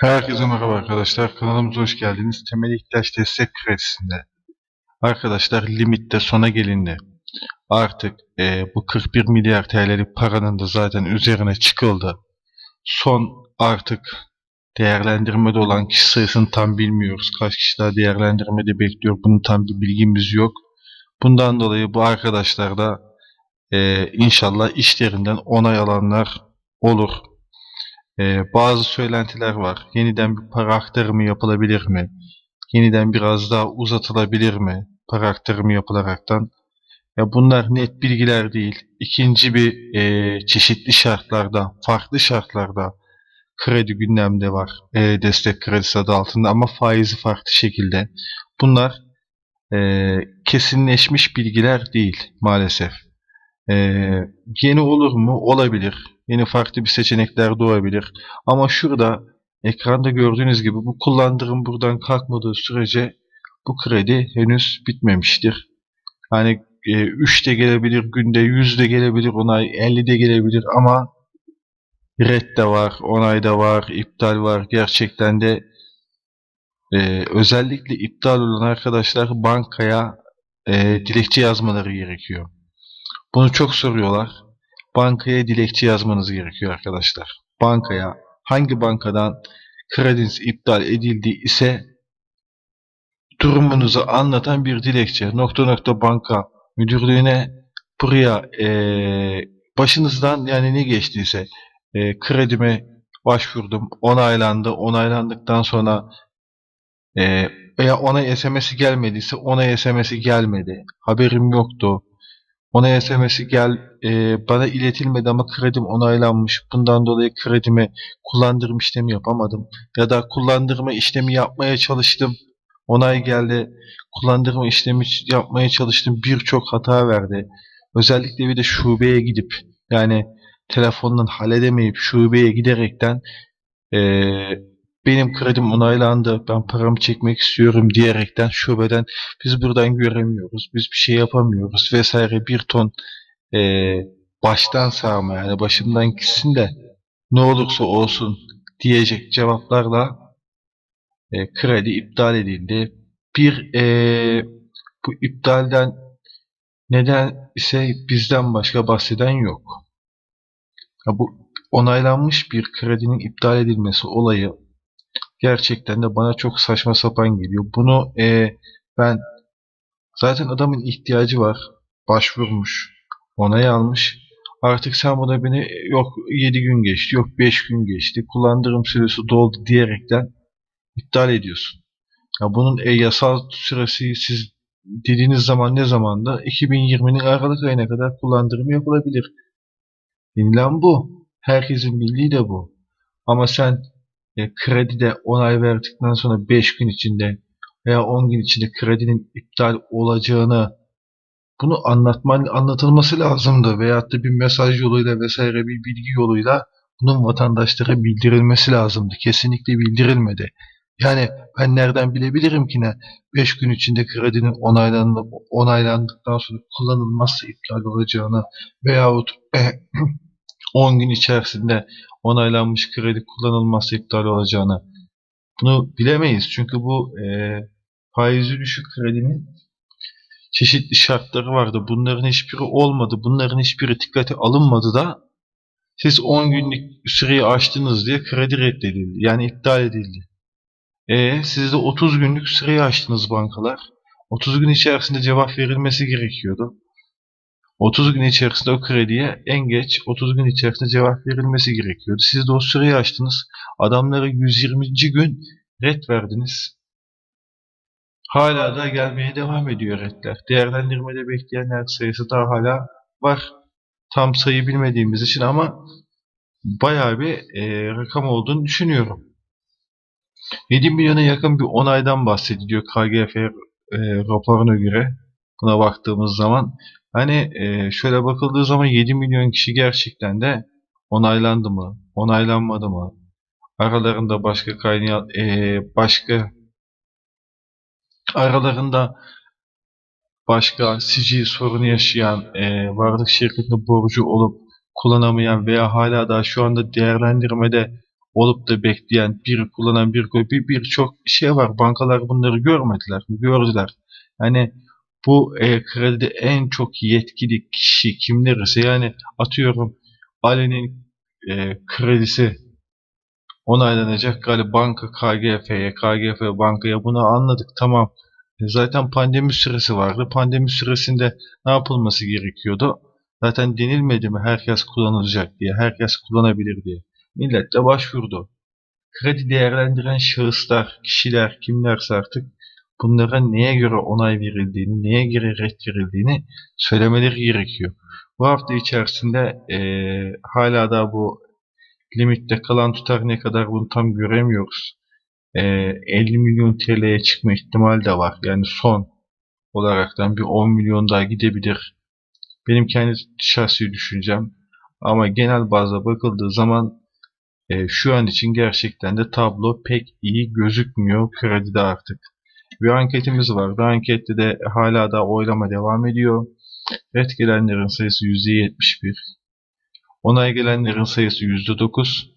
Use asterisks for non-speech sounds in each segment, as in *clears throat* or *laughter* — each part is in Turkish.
Herkese merhaba arkadaşlar. Kanalımıza hoş geldiniz. Temel ihtiyaç destek kredisinde. Arkadaşlar limitte sona gelindi. Artık e, bu 41 milyar TL'lik paranın da zaten üzerine çıkıldı. Son artık değerlendirmede olan kişi sayısını tam bilmiyoruz. Kaç kişi daha değerlendirmede bekliyor. Bunun tam bir bilgimiz yok. Bundan dolayı bu arkadaşlar da e, inşallah işlerinden onay alanlar olur. Ee, bazı söylentiler var. Yeniden bir para aktarımı yapılabilir mi? Yeniden biraz daha uzatılabilir mi? Para aktarımı yapılaraktan. Ya bunlar net bilgiler değil. İkinci bir e, çeşitli şartlarda, farklı şartlarda kredi gündemde var. E, destek kredisi adı altında ama faizi farklı şekilde. Bunlar e, kesinleşmiş bilgiler değil maalesef. E, yeni olur mu? Olabilir. Yeni farklı bir seçenekler doğabilir. Ama şurada ekranda gördüğünüz gibi bu kullandırım buradan kalkmadığı sürece bu kredi henüz bitmemiştir. Hani e, 3 de gelebilir, günde 100 de gelebilir, onay 50 de gelebilir ama red de var, onay da var, iptal var. Gerçekten de e, özellikle iptal olan arkadaşlar bankaya e, dilekçe yazmaları gerekiyor. Bunu çok soruyorlar. Bankaya dilekçe yazmanız gerekiyor arkadaşlar. Bankaya hangi bankadan krediniz iptal edildi ise durumunuzu anlatan bir dilekçe. Nokta nokta banka müdürlüğüne buraya e, başınızdan yani ne geçtiyse e, kredime başvurdum. Onaylandı. Onaylandıktan sonra e, veya ona SMS'i gelmediyse ona SMS'i gelmedi. Haberim yoktu. Ona SMS'i gel e, bana iletilmedi ama kredim onaylanmış. Bundan dolayı kredime kullandırma işlemi yapamadım. Ya da kullandırma işlemi yapmaya çalıştım. Onay geldi. Kullandırma işlemi yapmaya çalıştım. Birçok hata verdi. Özellikle bir de şubeye gidip yani telefondan halledemeyip şubeye giderekten e, benim kredim onaylandı, ben paramı çekmek istiyorum diyerekten şubeden biz buradan göremiyoruz, biz bir şey yapamıyoruz vesaire bir ton e, baştan sağma yani başımdan gitsin de ne olursa olsun diyecek cevaplarla e, kredi iptal edildi. Bir e, bu iptalden neden ise bizden başka bahseden yok. Ya bu onaylanmış bir kredinin iptal edilmesi olayı gerçekten de bana çok saçma sapan geliyor. Bunu e, ben zaten adamın ihtiyacı var. Başvurmuş. Onay almış. Artık sen buna beni yok 7 gün geçti, yok 5 gün geçti, kullandırım süresi doldu diyerekten iptal ediyorsun. Ya bunun e, yasal süresi siz dediğiniz zaman ne zamanda? 2020'nin Aralık ayına kadar kullandırım yapılabilir. Denilen bu. Herkesin bildiği de bu. Ama sen e, kredide onay verdikten sonra 5 gün içinde veya 10 gün içinde kredinin iptal olacağını bunu anlatman anlatılması lazımdı veyahut da bir mesaj yoluyla vesaire bir bilgi yoluyla bunun vatandaşlara bildirilmesi lazımdı. Kesinlikle bildirilmedi. Yani ben nereden bilebilirim ki ne 5 gün içinde kredinin onaylandıktan sonra kullanılmazsa iptal olacağını veyahut *clears throat* 10 gün içerisinde onaylanmış kredi kullanılmazsa iptal olacağını bunu bilemeyiz. Çünkü bu e, faizi düşük kredinin çeşitli şartları vardı. Bunların hiçbiri olmadı. Bunların hiçbiri dikkate alınmadı da siz 10 günlük süreyi aştınız diye kredi reddedildi. Yani iptal edildi. E siz de 30 günlük süreyi aştınız bankalar. 30 gün içerisinde cevap verilmesi gerekiyordu. 30 gün içerisinde o krediye en geç 30 gün içerisinde cevap verilmesi gerekiyordu. Siz süreyi açtınız. Adamlara 120. gün red verdiniz. Hala da gelmeye devam ediyor redler. Değerlendirmede bekleyenler sayısı daha hala var. Tam sayı bilmediğimiz için ama bayağı bir e, rakam olduğunu düşünüyorum. 7 milyona yakın bir onaydan bahsediliyor KGF e, raporuna göre. Buna baktığımız zaman Hani e, şöyle bakıldığı zaman 7 milyon kişi gerçekten de onaylandı mı? Onaylanmadı mı? Aralarında başka kaynağı e, başka aralarında başka sicil sorunu yaşayan e, varlık şirketinde borcu olup kullanamayan veya hala da şu anda değerlendirmede olup da bekleyen, bir kullanan bir koy, bir birçok şey var. Bankalar bunları görmediler mi? Gördüler. Yani bu e, kredide en çok yetkili kişi kimler ise yani atıyorum Ali'nin e, kredisi onaylanacak galiba banka KGF'ye, KGF bankaya bunu anladık tamam. E, Zaten pandemi süresi vardı. Pandemi süresinde ne yapılması gerekiyordu? Zaten denilmedi mi herkes kullanılacak diye, herkes kullanabilir diye. Millet de başvurdu. Kredi değerlendiren şahıslar, kişiler, kimlerse artık bunlara neye göre onay verildiğini, neye göre red verildiğini söylemeleri gerekiyor. Bu hafta içerisinde eee, hala da bu limitte kalan tutar ne kadar bunu tam göremiyoruz. Eee, 50 milyon TL'ye çıkma ihtimali de var. Yani son olaraktan bir 10 milyon daha gidebilir. Benim kendi şahsi düşüncem. Ama genel bazda bakıldığı zaman e, şu an için gerçekten de tablo pek iyi gözükmüyor kredide artık. Bir anketimiz vardı. Ankette de hala da oylama devam ediyor. Red gelenlerin sayısı %71. Onay gelenlerin sayısı %9.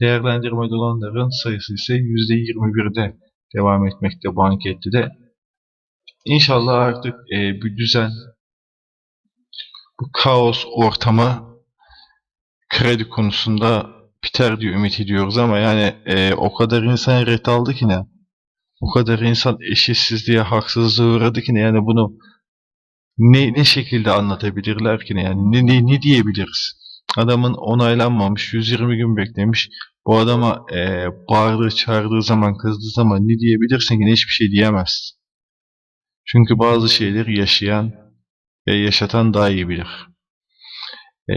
Değerlendirmede olanların sayısı ise %21'de devam etmekte bu ankette de. İnşallah artık e, bir düzen, bu kaos ortamı kredi konusunda biter diye ümit ediyoruz ama yani e, o kadar insan ret aldı ki ne? O kadar insan eşitsizliğe, haksızlığa uğradı ki ne? Yani bunu ne, ne şekilde anlatabilirler ki ne? Yani ne, ne, ne diyebiliriz? Adamın onaylanmamış, 120 gün beklemiş. Bu adama e, bağırdığı, çağırdığı zaman, kızdığı zaman ne diyebilirsin ki ne hiçbir şey diyemezsin. Çünkü bazı şeyleri yaşayan ve yaşatan daha iyi bilir. E,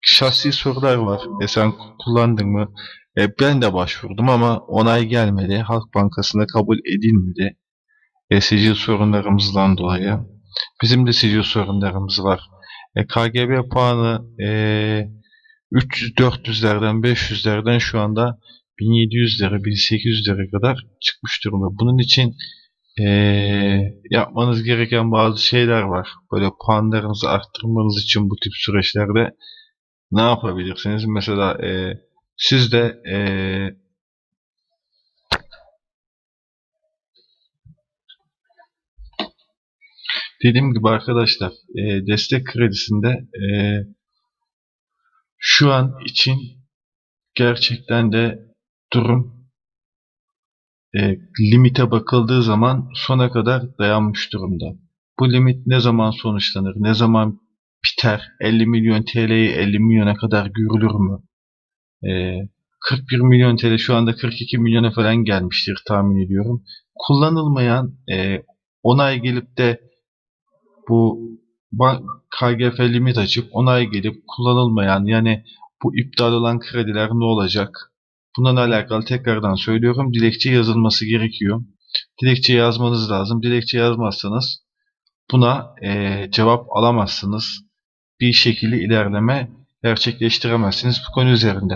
şahsi sorular var. E sen kullandın mı? E ben de başvurdum ama onay gelmedi. Halk Bankası'na kabul edilmedi. E, sicil sorunlarımızdan dolayı. Bizim de sicil sorunlarımız var. E, KGB puanı e, 300-400'lerden 500'lerden şu anda 1700'lere 1800'lere kadar çıkmış durumda. Bunun için e, yapmanız gereken bazı şeyler var. Böyle puanlarınızı arttırmanız için bu tip süreçlerde ne yapabilirsiniz? Mesela e, siz de e, dediğim gibi arkadaşlar e, destek kredisinde e, şu an için gerçekten de durum e, limite bakıldığı zaman sona kadar dayanmış durumda. Bu limit ne zaman sonuçlanır, ne zaman biter, 50 milyon TL'yi 50 milyona kadar görülür mü? E, 41 milyon TL şu anda 42 milyona falan gelmiştir tahmin ediyorum. Kullanılmayan e, onay gelip de bu KGF limit açıp onay gelip kullanılmayan yani bu iptal olan krediler ne olacak? Bununla alakalı tekrardan söylüyorum. Dilekçe yazılması gerekiyor. Dilekçe yazmanız lazım. Dilekçe yazmazsanız buna e, cevap alamazsınız. Bir şekilde ilerleme gerçekleştiremezsiniz bu konu üzerinde.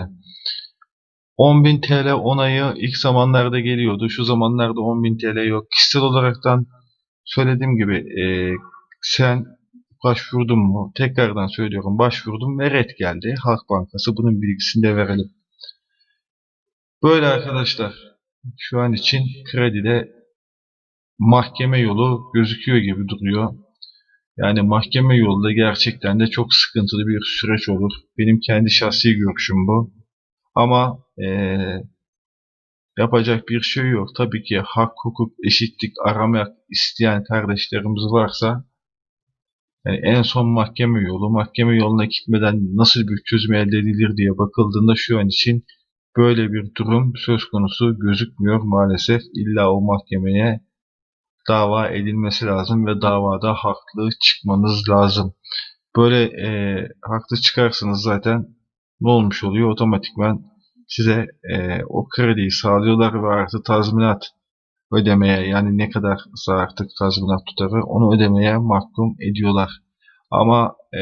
10.000 TL onayı ilk zamanlarda geliyordu. Şu zamanlarda 10.000 TL yok. Kişisel olaraktan söylediğim gibi e, sen başvurdun mu? Tekrardan söylüyorum başvurdum ve red geldi. Halk Bankası bunun bilgisini de verelim. Böyle arkadaşlar şu an için kredide mahkeme yolu gözüküyor gibi duruyor. Yani mahkeme yolda gerçekten de çok sıkıntılı bir süreç olur. Benim kendi şahsi görüşüm bu. Ama ee, yapacak bir şey yok. Tabii ki hak, hukuk, eşitlik aramak isteyen kardeşlerimiz varsa yani en son mahkeme yolu, mahkeme yoluna gitmeden nasıl bir çözüm elde edilir diye bakıldığında şu an için böyle bir durum söz konusu gözükmüyor maalesef. İlla o mahkemeye dava edilmesi lazım ve davada haklı çıkmanız lazım. Böyle e, haklı çıkarsınız zaten ne olmuş oluyor? Otomatikman size e, o krediyi sağlıyorlar ve artı tazminat ödemeye yani ne kadar artık tazminat tutarı onu ödemeye mahkum ediyorlar. Ama e,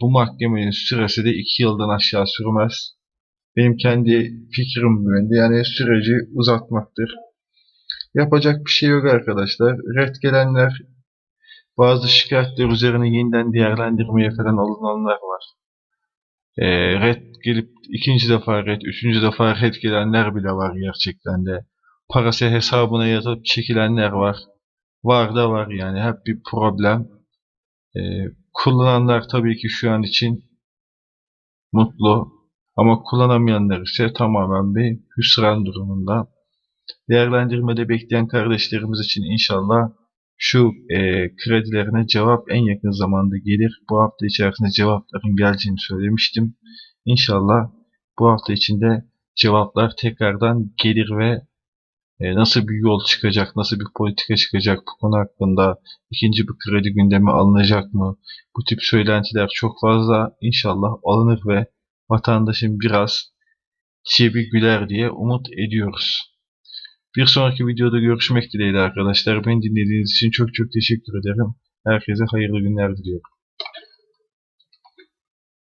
bu mahkemenin süresi de 2 yıldan aşağı sürmez. Benim kendi fikrim yönde. Yani süreci uzatmaktır. Yapacak bir şey yok arkadaşlar. Red gelenler bazı şikayetler üzerine yeniden değerlendirmeye falan alınanlar var. E, red gelip ikinci defa red, üçüncü defa red gelenler bile var gerçekten de. Parası hesabına yatıp çekilenler var. Var da var yani hep bir problem. E, kullananlar tabii ki şu an için mutlu ama kullanamayanlar ise tamamen bir hüsran durumunda. Değerlendirmede bekleyen kardeşlerimiz için inşallah şu e, kredilerine cevap en yakın zamanda gelir. Bu hafta içerisinde cevapların geleceğini söylemiştim. İnşallah bu hafta içinde cevaplar tekrardan gelir ve e, nasıl bir yol çıkacak, nasıl bir politika çıkacak bu konu hakkında ikinci bir kredi gündemi alınacak mı? Bu tip söylentiler çok fazla. İnşallah alınır ve vatandaşın biraz cebi güler diye umut ediyoruz. Bir sonraki videoda görüşmek dileğiyle arkadaşlar. Beni dinlediğiniz için çok çok teşekkür ederim. Herkese hayırlı günler diliyorum.